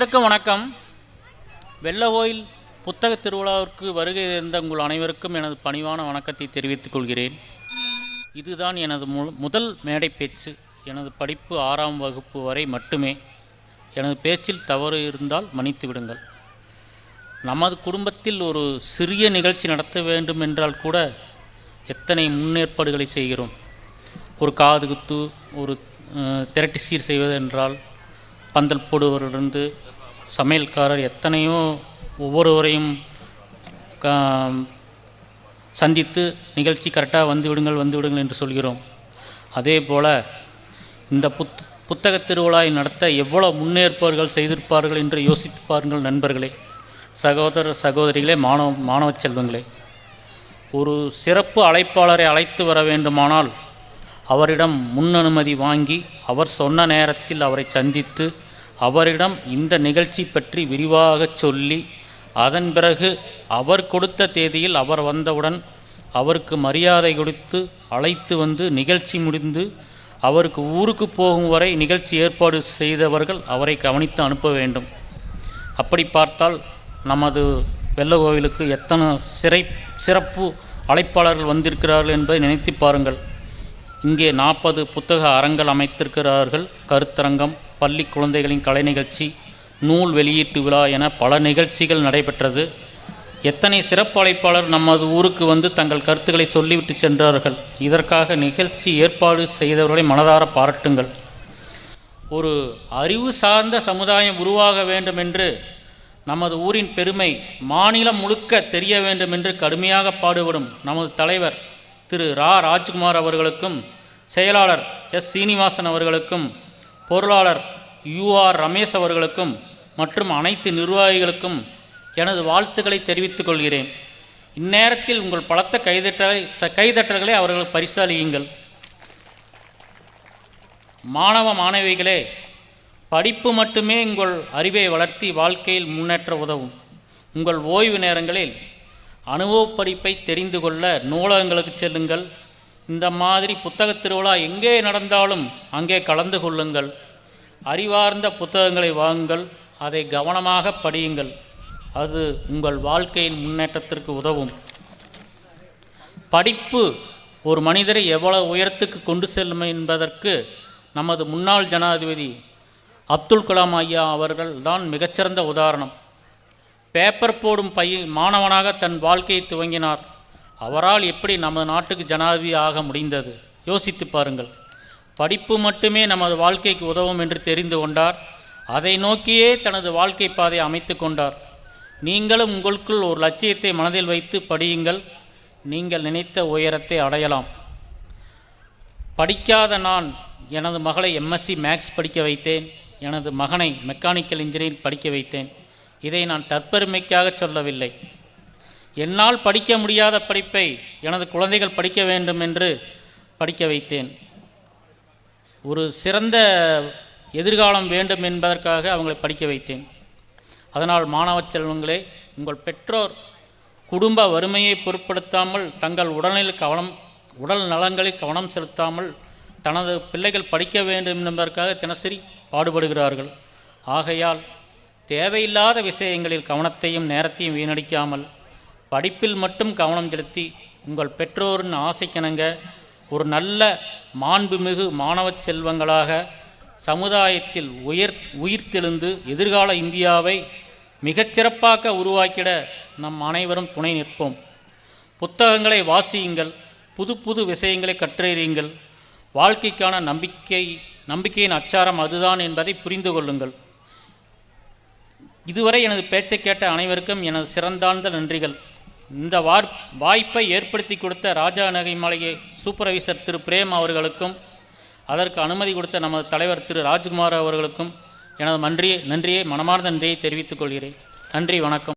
அனைவருக்கும் வணக்கம். வெள்ள கோயில் புத்தக திருவிழாவிற்கு வருகை இருந்த உங்கள் அனைவருக்கும் எனது பணிவான வணக்கத்தை தெரிவித்துக் கொள்கிறேன். இதுதான் எனது மு- முதல் மேடை பேச்சு. எனது படிப்பு ஆறாம் வகுப்பு வரை மட்டுமே. எனது பேச்சில் தவறு இருந்தால் மன்னித்து விடுங்கள். நமது குடும்பத்தில் ஒரு சிறிய நிகழ்ச்சி நடத்த வேண்டும் என்றால் கூட எத்தனை முன்னேற்பாடுகளை செய்கிறோம்? ஒரு காது குத்து ஒரு திரட்டி சீர் செய்வதென்றால் பந்தல் போடுவரிலிருந்து சமையல்காரர் எத்தனையோ ஒவ்வொருவரையும் சந்தித்து நிகழ்ச்சி கரெக்டாக வந்து விடுங்கள் வந்து விடுங்கள் என்று சொல்கிறோம். அதே போல் இந்த புத் புத்தக திருவிழாவை நடத்த எவ்வளோ முன்னேற்பாடுகள் செய்திருப்பார்கள் என்று யோசித்து பாருங்கள் நண்பர்களே. சகோதர சகோதரிகளே மாணவ மாணவ செல்வங்களே. ஒரு சிறப்பு அழைப்பாளரை அழைத்து வர வேண்டுமானால் அவரிடம் முன் அனுமதி வாங்கி அவர் சொன்ன நேரத்தில் அவரை சந்தித்து அவரிடம் இந்த நிகழ்ச்சி பற்றி விரிவாகச் சொல்லி அதன் பிறகு அவர் கொடுத்த தேதியில் அவர் வந்தவுடன் அவருக்கு மரியாதை கொடுத்து அழைத்து வந்து நிகழ்ச்சி முடிந்து அவருக்கு ஊருக்கு போகும் வரை நிகழ்ச்சி ஏற்பாடு செய்தவர்கள் அவரை கவனித்து அனுப்ப வேண்டும். அப்படி பார்த்தால் நமது வெள்ள கோவிலுக்கு எத்தனை சிறை சிறப்பு அழைப்பாளர்கள் வந்திருக்கிறார்கள் என்பதை நினைத்து பாருங்கள். இங்கே நாற்பது புத்தக அரங்கள் அமைத்திருக்கிறார்கள். கருத்தரங்கம் பள்ளி குழந்தைகளின் கலை நிகழ்ச்சி நூல் வெளியீட்டு விழா என பல நிகழ்ச்சிகள் நடைபெற்றது. எத்தனை சிறப்பு அழைப்பாளர் நமது ஊருக்கு வந்து தங்கள் கருத்துக்களை சொல்லிவிட்டு சென்றார்கள். இதற்காக நிகழ்ச்சி ஏற்பாடு செய்தவர்களை மனதார பாராட்டுங்கள். ஒரு அறிவு சார்ந்த சமுதாயம் உருவாக வேண்டும் என்று நமது ஊரின் பெருமை மாநிலம் முழுக்க தெரிய வேண்டும் என்று கடுமையாக பாடுபடும் நமது தலைவர் திரு ரா. ராஜ்குமார் அவர்களுக்கும் செயலாளர் எஸ். சீனிவாசன் அவர்களுக்கும் பொருளாளர் யூஆர் ரமேஷ் அவர்களுக்கும் மற்றும் அனைத்து நிர்வாகிகளுக்கும் எனது வாழ்த்துக்களை தெரிவித்துக் கொள்கிறேன். இந்நேரத்தில் உங்கள் பலத்த கைதட்டலை கைதட்டல்களை அவர்கள் பரிசாலியுங்கள் மாணவ மாணவிகளே படிப்பு மட்டுமே உங்கள் அறிவை வளர்த்தி வாழ்க்கையில் முன்னேற்ற உதவும். உங்கள் ஓய்வு நேரங்களில் அனுபவ படிப்பை தெரிந்து கொள்ள நூலகங்களுக்கு செல்லுங்கள். இந்த மாதிரி புத்தகத் திருவிழா எங்கே நடந்தாலும் அங்கே கலந்து கொள்ளுங்கள். அறிவார்ந்த புத்தகங்களை வாங்குங்கள். அதை கவனமாக படியுங்கள். அது உங்கள் வாழ்க்கையின் முன்னேற்றத்திற்கு உதவும். படிப்பு ஒரு மனிதரை எவ்வளவு உயரத்துக்கு கொண்டு செல்லும் என்பதற்கு நமது முன்னாள் ஜனாதிபதி அப்துல் கலாம் ஐயா அவர்கள் தான் மிகச்சிறந்த உதாரணம். பேப்பர் போடும் பைய மாணவனாக தன் வாழ்க்கையை துவங்கினார். அவரால் எப்படி நமது நாட்டுக்கு ஜனாதிபதி ஆக முடிந்தது? யோசித்து பாருங்கள். படிப்பு மட்டுமே நமது வாழ்க்கைக்கு உதவும் என்று தெரிந்து கொண்டார். அதை நோக்கியே தனது வாழ்க்கை பாதையை அமைத்து கொண்டார். நீங்களும் உங்களுக்குள் ஒரு லட்சியத்தை மனதில் வைத்து படியுங்கள். நீங்கள் நினைத்த உயரத்தை அடையலாம். படிக்காத நான் எனது மகளை எம்எஸ்சி மேக்ஸ் படிக்க வைத்தேன். எனது மகனை மெக்கானிக்கல் இன்ஜினியரிங் படிக்க வைத்தேன். இதை நான் தற்பெருமைக்காக சொல்லவில்லை. என்னால் படிக்க முடியாத படிப்பை எனது குழந்தைகள் படிக்க வேண்டும் என்று படிக்க வைத்தேன். ஒரு சிறந்த எதிர்காலம் வேண்டும் என்பதற்காக அவங்களை படிக்க வைத்தேன். அதனால் மாணவ செல்வங்களே உங்கள் பெற்றோர் குடும்ப வறுமையை பொருட்படுத்தாமல் தங்கள் உடலில் கவனம் உடல் நலங்களில் கவனம் செலுத்தாமல் தனது பிள்ளைகள் படிக்க வேண்டும் என்பதற்காக தினசரி பாடுபடுகிறார்கள். ஆகையால் தேவையில்லாத விஷயங்களில் கவனத்தையும் நேரத்தையும் வீணடிக்காமல் படிப்பில் மட்டும் கவனம் செலுத்தி உங்கள் பெற்றோரின் ஆசைக்கிணங்க ஒரு நல்ல மாண்புமிகு மாணவச் செல்வங்களாக சமுதாயத்தில் உயர் உயிர்த்தெழுந்து எதிர்கால இந்தியாவை மிகச்சிறப்பாக உருவாக்கிட நம் அனைவரும் துணை நிற்போம். புத்தகங்களை வாசியுங்கள் புது புது விஷயங்களை கற்றறியுங்கள். வாழ்க்கைக்கான நம்பிக்கை நம்பிக்கையின் அச்சாரம் அதுதான் என்பதை புரிந்து கொள்ளுங்கள். இதுவரை எனது பேச்சை கேட்ட அனைவருக்கும் எனது சிறந்தாழ்ந்த நன்றிகள். இந்த வார் வாய்ப்பை ஏற்படுத்தி கொடுத்த ராஜா நகை மாளிகை சூப்பர்வைசர் திரு. பிரேம் அவர்களுக்கும் அதற்கு அனுமதி கொடுத்த நமது தலைவர் திரு. ராஜ்குமார் அவர்களுக்கும் எனது நன்றியை நன்றியை மனமார்ந்த நன்றியை தெரிவித்துக் கொள்கிறேன். நன்றி வணக்கம்.